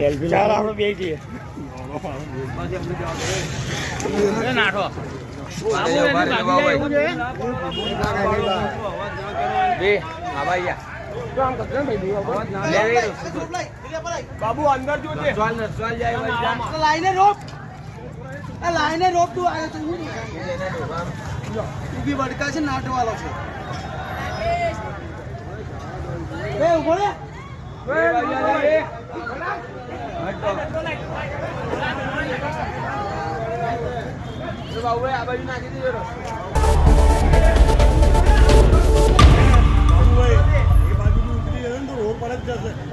Selfie ચાલ આપણે બે જઈએ. નાઠો. બાબુ અંદર જોજે લાઈને રોપ. આ લાઈને રોપ તું આવ્યો તું ઊભી વડકા છે નાટવાલો છે. એ ઊભો રે. બાબુભાઈ એ બાજુ ઉતરી જશે ને તો રોડ પર જ જશે.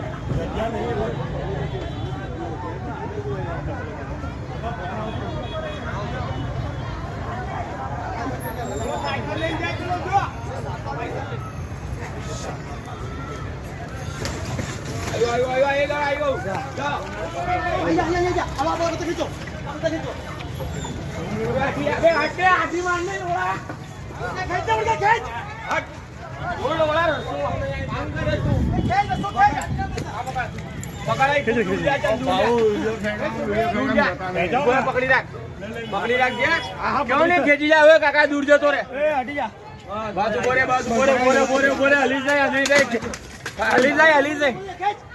અહીંયા અહીંયા અહીંયા આવા આવા તો ખીચો તો ખીચો પકડી રાખ પકડી રાખજે ખેંચી જાય હવે કાકા દૂર જતો રે બાજુ બોરે બાજુ બોરે બોરે બોરે બોરે હલી જાય હલી જાય. હલી જાય હલી જાય.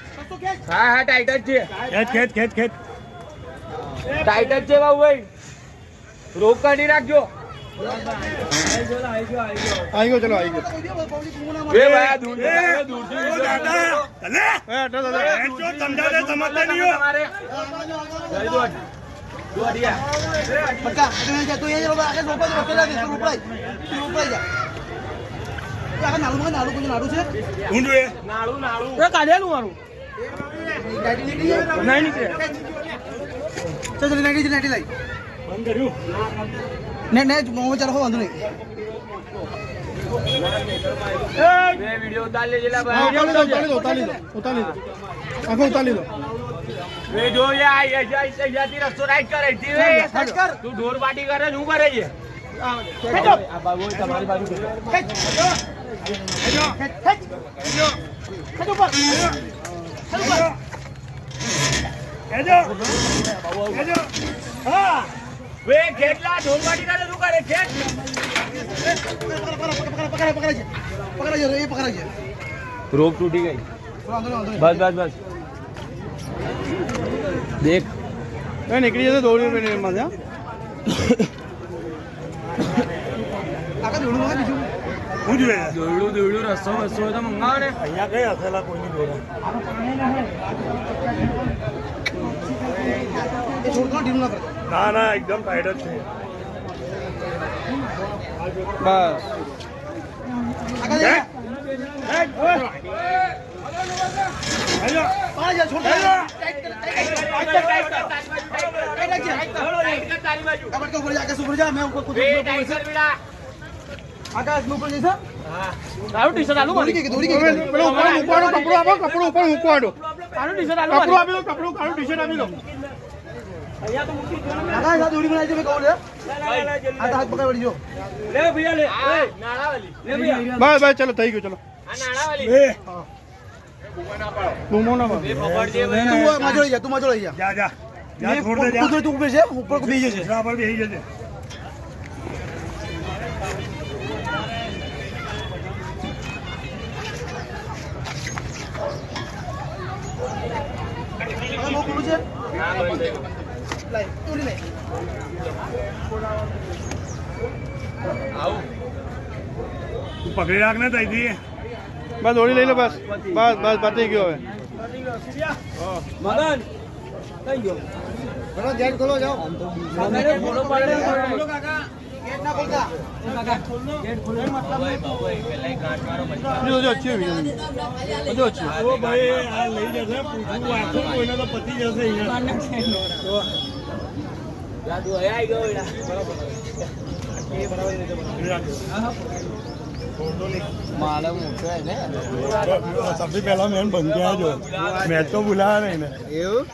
હા હા ટાઈટ જ છે ખેત ખેત ખેત ટાઈટ જ છે બાબુ ભાઈ રોક કાઢી રાખજો આવી ગયો ચલો આવી ગયો નાળું નાળું નાળું છે નાળું નાળું કાઢેલું મારું નહીં નીકળે. ચાલ ચાલ નાટી નાટી લઈ બંધ કર્યું ને ને મોમાં ચાલો વાંધો નહીં. ઉતાર દો તી ઢોર પાટી કરે ને હું કરે છે? તમારી બાજુ. કેટલા શું કરે ખેત રોપ તૂટી ગઈ. બસ બસ બસ. દેખ. એ નીકળી જશે દોડી રૂપિયા આગળ બીજું જોઈએ દોડલું દોડલું રસ્તો બસ્સો હોય તો મંગાવો ને અહીંયા કઈ હસેલા કોઈની દોડે એ ના ના એકદમ ટાઈટ જ છે બસ આકાશ ઉપર જા મેં ઉપર કૂદ આકાશ મેં ઉપર જઈશ તારું ટી શર્ટ આલુ દોડી ગઈ દોડી ગઈ. પેલો ઉપર મૂકવાનો કપડો આપો કપડો ઉપર મૂકવાનો. તારું ટી શર્ટ કપડો આપી દો કપડો કાળું ટી શર્ટ આપી દો. આકાશ આ દોડી બનાવી છે મેં કહું લે. આ હાથ પકડ જો. લે ભૈયા લે. નાળાવાલી લે ભૈયા. બસ બસ ચલો થઈ ગયું ચલો. આ નાળાવાલી બૂમો ના પાડો. પકડજે તું માજો લઈ જા તું માજો લઈ જા. જા કુદરત ઉપર છે ઉપર જશે બેહી જશે હવે મોં ખુલ્લું છે લાઈ દોડી લઈ તું પકડી રાખ ને તઈથી. બસ દોડી લઈ લો બસ. બસ બસ પતી ગયો હવે. મગન થઈ ગયો જેટ ખોલો જાઓ. ફોટો પાડે. જો જો છે જો છે ઓ ભાઈ આ લઈ જશે પૂછવું આખું કોઈને તો પતી જશે અહીંયા સૌથી પહેલા મેં બંધ જો મેચ તો નહીં ને એવું